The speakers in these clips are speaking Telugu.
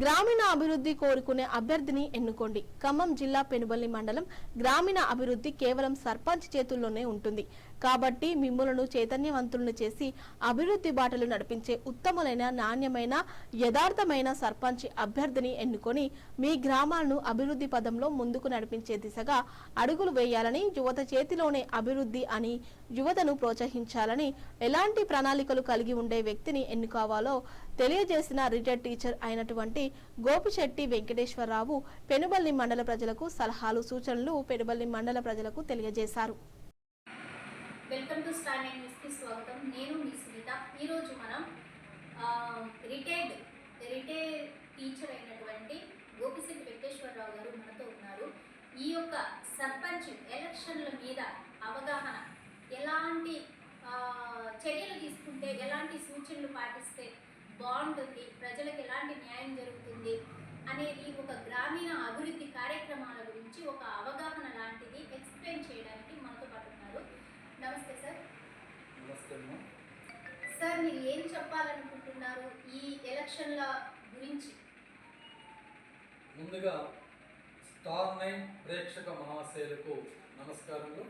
గ్రామీణ అభివృద్ధి కోరుకునే అభ్యర్థిని ఎన్నుకోండి. ఖమ్మం జిల్లా పెనుబల్లి మండలం గ్రామీణ అభివృద్ధి కేవలం సర్పంచ్ చేతుల్లోనే ఉంటుంది. కాబట్టి మిమ్మలను చైతన్యవంతులను చేసి అభివృద్ధి బాటలు నడిపించే ఉత్తమమైన నాణ్యమైన యథార్థమైన సర్పంచ్ అభ్యర్థిని ఎన్నుకొని మీ గ్రామాలను అభివృద్ధి పదంలో ముందుకు నడిపించే దిశగా అడుగులు వేయాలని యువత చేతిలోనే అభివృద్ధి అని యువతను ప్రోత్సహించాలని ఎలాంటి ప్రణాళికలు కలిగి ఉండే వ్యక్తిని ఎన్నుకోవాలో తెలియజేసిన రిటైర్డ్ టీచర్ అయినటువంటి గోపిశెట్టి వెంకటేశ్వరరావు పెనుబల్లి మండల ప్రజలకు సలహాలు సూచనలు పెనుబల్లి మండల ప్రజలకు తెలియజేశారు. వెల్కమ్ టు స్టార్ నైన్ స్వాగతం. నేను మీ సునీత. ఈరోజు మనం రిటైర్డ్ రిటైర్ టీచర్ అయినటువంటి గోపిశెట్టి వెంకటేశ్వరరావు గారు మనతో ఉన్నారు. ఈ యొక్క సర్పంచ్ ఎలక్షన్ల మీద అవగాహన ఎలాంటి చర్యలు తీసుకుంటే ఎలాంటి సూచనలు పాటిస్తే బాగుంటుంది? ప్రజలకు ఎలాంటి న్యాయం జరుగుతుంది? అనేది ఒక గ్రామీణ అభివృద్ధి కార్యక్రమాల గురించి ఒక అవగాహన లాంటిది ఎక్స్ప్లెయిన్ చేయడానికి మనతో నమస్తే సార్. నమస్తే సార్ మీరు ఏం చెప్పాలనుకుంటున్నారు ఈ ఎలక్షన్ల గురించి? ముందుగా స్టార్ నైన్ ప్రేక్షక మహాశయులకు నమస్కారములు.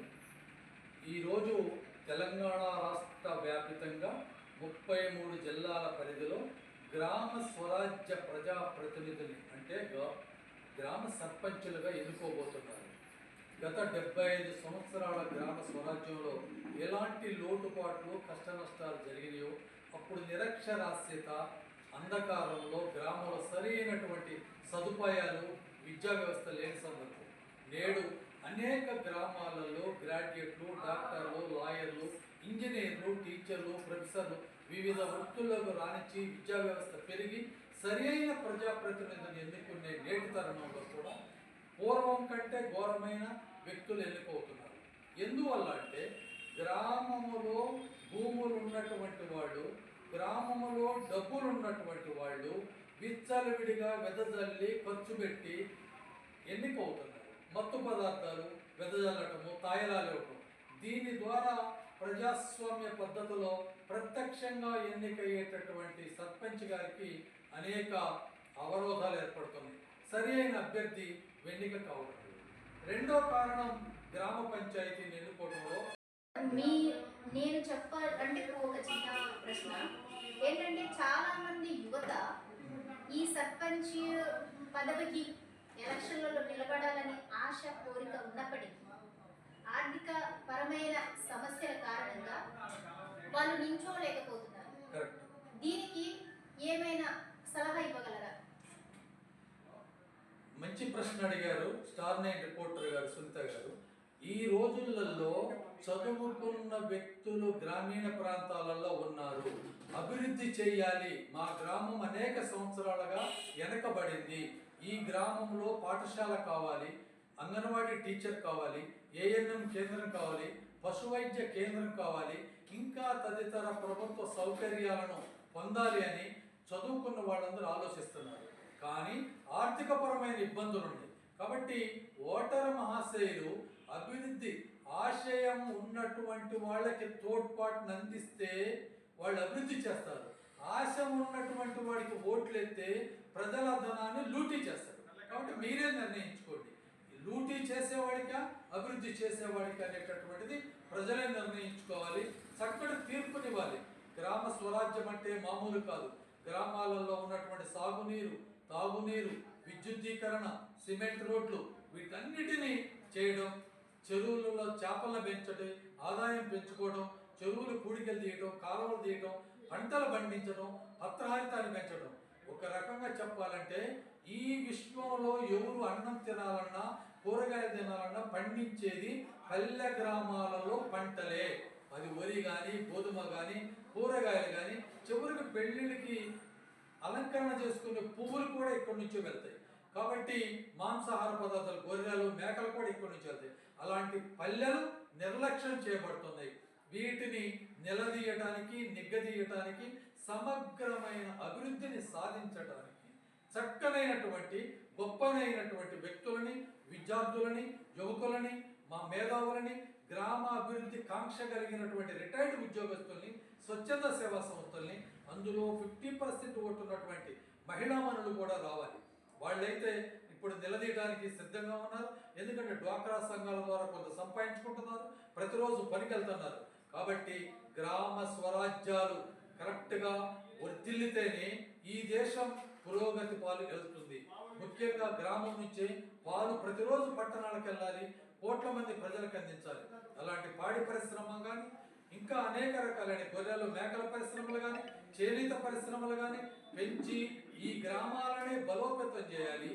ఈరోజు తెలంగాణ రాష్ట్ర వ్యాపితంగా ముప్పై మూడు జిల్లాల పరిధిలో గ్రామ స్వరాజ్య ప్రజాప్రతినిధులు అంటే గ్రామ సర్పంచులుగా గత డెబ్బై ఐదు సంవత్సరాల గ్రామ స్వరాజ్యంలో ఎలాంటి లోటుపాట్లు కష్ట నష్టాలు జరిగినాయో అప్పుడు నిరక్షరాస్యత అంధకారంలో గ్రామంలో సరైనటువంటి సదుపాయాలు విద్యా వ్యవస్థ లేని సందర్భం. నేడు అనేక గ్రామాలలో గ్రాడ్యుయేట్లు డాక్టర్లు లాయర్లు ఇంజనీర్లు టీచర్లు ప్రొఫెసర్లు వివిధ వృత్తులకు రాణించి విద్యా వ్యవస్థ పెరిగి సరైన ప్రజాప్రతినిధులను ఎన్నుకునే నేటి తరుణంలో కూడా పూర్వం కంటే ఘోరమైన వ్యక్తులు ఎన్నుకవుతున్నారు ఎందువల్ల అంటే గ్రామములో భూములు ఉన్నటువంటి వాళ్ళు గ్రామములో డబ్బులు ఉన్నటువంటి వాళ్ళు విచ్చలవిడిగా వెదజల్లి ఖర్చు పెట్టి ఎన్నికవుతున్నారు మత్తు పదార్థాలు వెదజల్లటము తాయలాలు ఇవ్వటం దీని ద్వారా ప్రజాస్వామ్య పద్ధతిలో ప్రత్యక్షంగా ఎన్నికయ్యేటటువంటి సర్పంచ్ గారికి అనేక అవరోధాలు ఏర్పడుతున్నాయి. సరి అయిన అభ్యర్థి వెన్నిక కావడం రెండో కారణం గ్రామ పంచాయతీని ఎన్నుకోవడంలో మీ నేను చెప్ప అంటే ఒక చిన్న ప్రశ్న. ఏంటంటే చాలా మంది యువత ఈ సర్పంచ్ పదవికి ఎలక్షన్లలో నిలబడాలని ఆశ కోరిక ఉన్నప్పటికీ ఆర్థిక పరమైన సమస్యల కారణంగా వాళ్ళు నించోలేకపోతున్నారు. ప్రశ్న అడిగారు స్టార్ నైన్ రిపోర్టర్ గారు సునీత గారు. ఈ రోజులలో చదువుకున్న వ్యక్తులు గ్రామీణ ప్రాంతాలలో ఉన్నారు. అభివృద్ధి చేయాలి. మా గ్రామం అనేక సంవత్సరాలుగా వెనకబడింది. ఈ గ్రామంలో పాఠశాల కావాలి అంగన్వాడీ టీచర్ కావాలి ఏఎన్ఎం కేంద్రం కావాలి పశువైద్య కేంద్రం కావాలి ఇంకా తదితర ప్రభుత్వ సౌకర్యాలను పొందాలి అని చదువుకున్న వాళ్ళందరూ ఆలోచిస్తున్నారు. కానీ ఆర్థికపరమైన ఇబ్బందులు ఉన్నాయి. కాబట్టి ఓటర్ మహాశయులు అభివృద్ధి ఆశయం ఉన్నటువంటి వాళ్ళకి తోడ్పాటును అందిస్తే వాళ్ళు అభివృద్ధి చేస్తారు. ఆశ ఉన్నటువంటి వాడికి ఓట్లు ఎత్తే ప్రజల ధనాన్ని లూటీ చేస్తారు. కాబట్టి మీరే నిర్ణయించుకోండి. లూటీ చేసేవాడికా అభివృద్ధి చేసేవాడికి అనేటటువంటిది ప్రజలే నిర్ణయించుకోవాలి. చక్కటి తీర్పునివ్వాలి. గ్రామ స్వరాజ్యం అంటే మామూలు కాదు. గ్రామాలలో ఉన్నటువంటి సాగునీరు తాగునీరు విద్యుద్దీకరణ సిమెంట్ రోడ్లు వీటన్నిటినీ చేయడం చెరువులలో చేపలను పెంచడం ఆదాయం పెంచుకోవడం చెరువులు కూడికలు తీయడం కాలువలు తీయడం పంటలు పండించడం పత్రహారితాన్ని పెంచడం. ఒక రకంగా చెప్పాలంటే ఈ విశ్వంలో ఎవరు అన్నం తినాలన్నా కూరగాయలు తినాలన్నా పండించేది పల్లె గ్రామాలలో పంటలే. అది వరి కానీ గోధుమ కానీ కూరగాయలు కానీ చివరికి పెళ్ళిళ్ళకి అలంకరణ చేసుకునే పువ్వులు కూడా ఇక్కడి నుంచే వెళ్తాయి. కాబట్టి మాంసాహార పదార్థాలు గొర్రెలు మేకలు కూడా ఇక్కడి నుంచి వెళ్తాయి. అలాంటి పల్లెలు నిర్లక్ష్యం చేయబడుతున్నాయి. వీటిని నిలదీయటానికి నిగ్గదీయటానికి సమగ్రమైన అభివృద్ధిని సాధించడానికి చక్కనైనటువంటి గొప్పనైనటువంటి వ్యక్తులని విద్యార్థులని యువకులని మా మేధావులని గ్రామ అభివృద్ధి కాంక్ష కలిగినటువంటి రిటైర్డ్ ఉద్యోగస్తుల్ని స్వచ్ఛంద సేవా సంస్థల్ని అందులో ఫిఫ్టీ పర్సెంట్ ఓటు మహిళా మహిళామణులు కూడా రావాలి. వాళ్ళైతే ఇప్పుడు నిలదీయడానికి సిద్ధంగా ఉన్నారు. ఎందుకంటే డ్వాక్రా సంఘాల ద్వారా కొంత సంపాదించుకుంటున్నారు. ప్రతిరోజు పనికి వెళ్తున్నారు కాబట్టి గ్రామ స్వరాజ్యాలు కరెక్ట్గా వర్తిల్లితేనే ఈ దేశం పురోగతి పాలు వెళ్తుంది ముఖ్యంగా గ్రామం నుంచే పాలు ప్రతిరోజు పట్టణాలకు వెళ్ళాలి కోట్ల మంది ప్రజలకు అందించాలి. అలాంటి పాడి పరిశ్రమ కానీ ఇంకా అనేక రకాలైన గొర్రెలు మేకల పరిశ్రమలు కానీ చేనేత పరిశ్రమలు కానీ పెంచి ఈ గ్రామాలనే బలోపేతం చేయాలి.